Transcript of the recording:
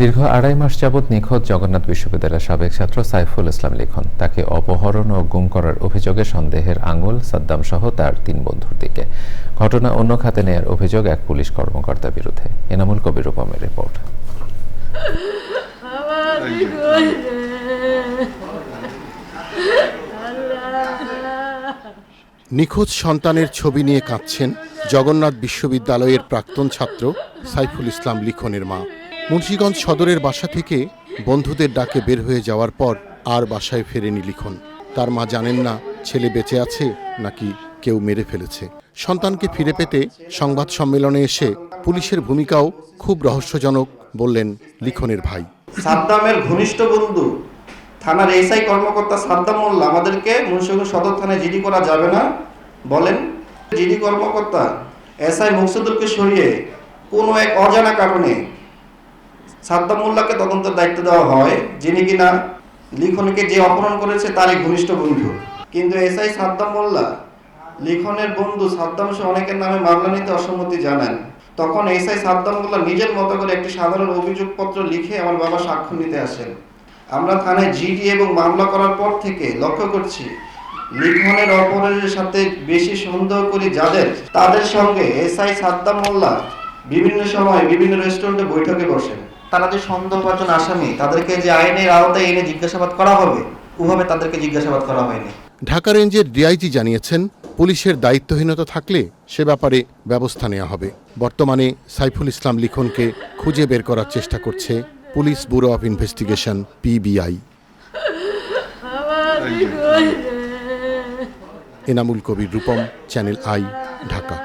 দীর্ঘ আড়াই মাস যাবৎ নিখোঁজ জগন্নাথ বিশ্ববিদ্যালয়ের সাবেক ছাত্র সাইফুল ইসলাম লিখন। তাকে অপহরণ ও গুম করার অভিযোগে সন্দেহের আঙুল সাদ্দাম সহ তার তিন বন্ধুর দিকে। ঘটনা অন্য খাতে নেয়ার অভিযোগ এক পুলিশ কর্মকর্তার বিরুদ্ধে। এনামুল কবির রূপমের রিপোর্ট। নিখোঁজ সন্তানের ছবি নিয়ে কাঁদছেন জগন্নাথ বিশ্ববিদ্যালয়ের প্রাক্তন ছাত্র সাইফুল ইসলাম লিখনের মা। মুন্সীগঞ্জ সদরের বাসা থেকে বন্ধুদের ডাকে বের হয়ে যাওয়ার পর আর বাসায় ফেরেনি লিখন। তার মা জানেন না ছেলে বেঁচে আছে নাকি কেউ মেরে ফেলেছে। সন্তানকে ফিরে পেতে সংবাদ সম্মেলনে এসে পুলিশের ভূমিকাও খুব রহস্যজনক বললেন লিখনের ভাই। সাদ্দামের ঘনিষ্ঠ বন্ধু, থানার এসআই কর্মকর্তা সাদ্দাম মোল্লা, আমাদেরকে মুন্সিগঞ্জ সদর থানায় জিডি করা যাবে না? বলেন, জিডি কর্মকর্তা, এসআই মুকসুদুলকে সরিয়ে কোনো এক অজানা কারণে সাদ্দাম মোল্লাকে তদন্তের দায়িত্ব দেওয়া হয়, যিনি কিনা লিখনকে যে অপহরণ করেছে তারই ঘনিষ্ঠ বন্ধু। কিন্তু এসআই সাদ্দাম মোল্লা লিখনের বন্ধু সাদ্দাম সহ অনেকের নামে মামলা নিতে অসম্মতি জানান। তখন এসআই সাদ্দাম মোল্লা নিজের মতো করে একটি সাধারণ অভিযোগপত্র লিখে আমার বাবা স্বাক্ষর নিতে আসেন। আমরা থানায় জিডি এবং মামলা করার পর থেকে লক্ষ্য করছি, লিখনের অপরাধের সাথে বেশি সন্দেহ করি যাদের, তাদের সঙ্গে এসআই সাদ্দাম মোল্লা বিভিন্ন সময় বিভিন্ন রেস্টুরেন্টে বৈঠকে বসেন। তারা যে সন্দেহভাজন আসামি তাদেরকে যে আইনের আওতায় এনে জিজ্ঞাসাবাদ করা হবে ওভাবে তাদেরকে জিজ্ঞাসাবাদ করা হয়নি। ঢাকা রেঞ্জের ডিআইজি জানিয়েছেন, পুলিশের দায়িত্বহীনতা থাকলে সে ব্যাপারে ব্যবস্থা নেওয়া হবে। বর্তমানে সাইফুল ইসলাম লিখনকে খুঁজে বের করার চেষ্টা করছে police bureau of investigation, PBI. Enamul Kabir Rupam, channel I, Dhaka.